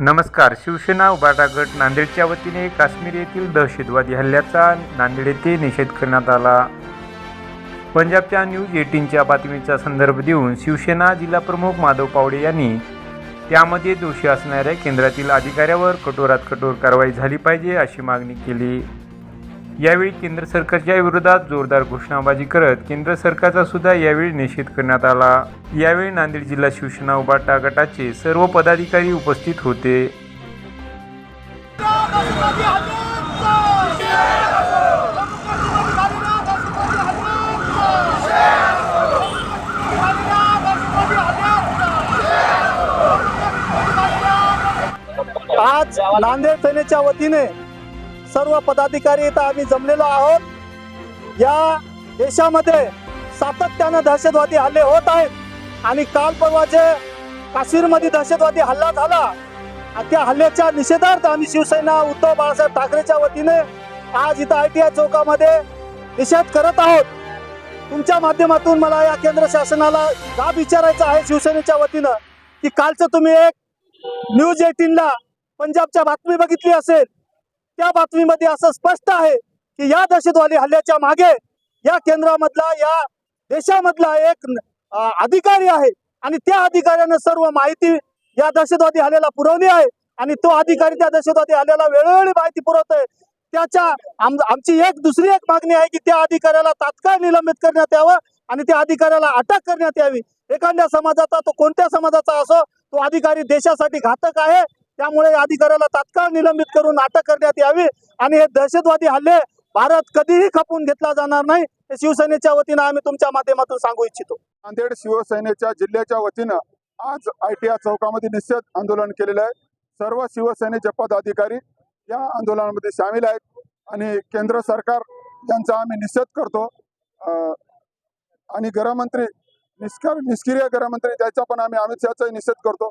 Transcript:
नमस्कार. शिवसेना उभाटा गट नांदेडच्या वतीने काश्मीर येथील दहशतवादी हल्ल्याचा नांदेड येथे निषेध करण्यात आला. पंजाबच्या न्यूज एटीनच्या बातमीचा संदर्भ देऊन शिवसेना जिल्हाप्रमुख माधव पावडे यांनी त्यामध्ये दोषी असणाऱ्या केंद्रातील अधिकाऱ्यावर कठोरात कठोर कारवाई झाली पाहिजे अशी मागणी केली. यावेळी केंद्र सरकारच्या विरोधात जोरदार घोषणाबाजी करत केंद्र सरकारचा सुद्धा यावेळी निषेध करण्यात आला. यावेळी नांदेड जिल्हा शिवसेना उभाटा गटाचे सर्व पदाधिकारी उपस्थित होते. आज नांदेड सेनेच्या वतीने सर्व पदाधिकारी इथं आम्ही जमलेलो आहोत. या देशामध्ये सातत्यानं दहशतवादी हल्ले होत आहेत. आणि काल परवा जे काश्मीरमध्ये दहशतवादी हल्ला झाला त्या हल्ल्याच्या निषेधार्थ आम्ही शिवसेना उद्धव बाळासाहेब ठाकरेच्या वतीने आज इथं आय टी आय चौकामध्ये निषेध करत आहोत. तुमच्या माध्यमातून मला या केंद्र शासनाला जाब विचारायचा आहे शिवसेनेच्या वतीनं की कालचं तुम्ही एक न्यूज एटीनला पंजाबच्या बातमी बघितली असेल. त्या बातमीमध्ये असं स्पष्ट आहे की या दहशतवादी हल्ल्याच्या मागे या केंद्रामधला या देशामधला एक अधिकारी आहे. आणि त्या अधिकाऱ्यानं सर्व माहिती या दहशतवादी हल्ल्याला पुरवली आहे. आणि तो अधिकारी त्या दहशतवादी हल्ल्याला वेळोवेळी माहिती पुरवतोय. त्याच्या आम- आमची एक दुसरी एक मागणी आहे की त्या अधिकाऱ्याला तात्काळ निलंबित करण्यात यावं आणि त्या अधिकाऱ्याला अटक करण्यात यावी. एखाद्या समाजाचा तो कोणत्या समाजाचा असो तो अधिकारी देशासाठी घातक आहे. त्यामुळे या अधिकाऱ्याला तात्काळ निलंबित करून अटक करण्यात यावी आणि हे दहशतवादी हल्ले भारत कधीही खपून घेतला जाणार नाही हे शिवसेनेच्या वतीनं आम्ही तुमच्या माध्यमातून सांगू इच्छितो. नांदेड शिवसेनेच्या जिल्ह्याच्या वतीनं आज आय टी आर चौकामध्ये निषेध आंदोलन केलेलं आहे. सर्व शिवसेनेचे पदाधिकारी या आंदोलनामध्ये सामील आहेत आणि केंद्र सरकार यांचा आम्ही निषेध करतो. अं, आणि गृहमंत्री निष्कार निष्क्रिय गृहमंत्री त्याचा पण आम्ही अमित शहाचाही निषेध करतो.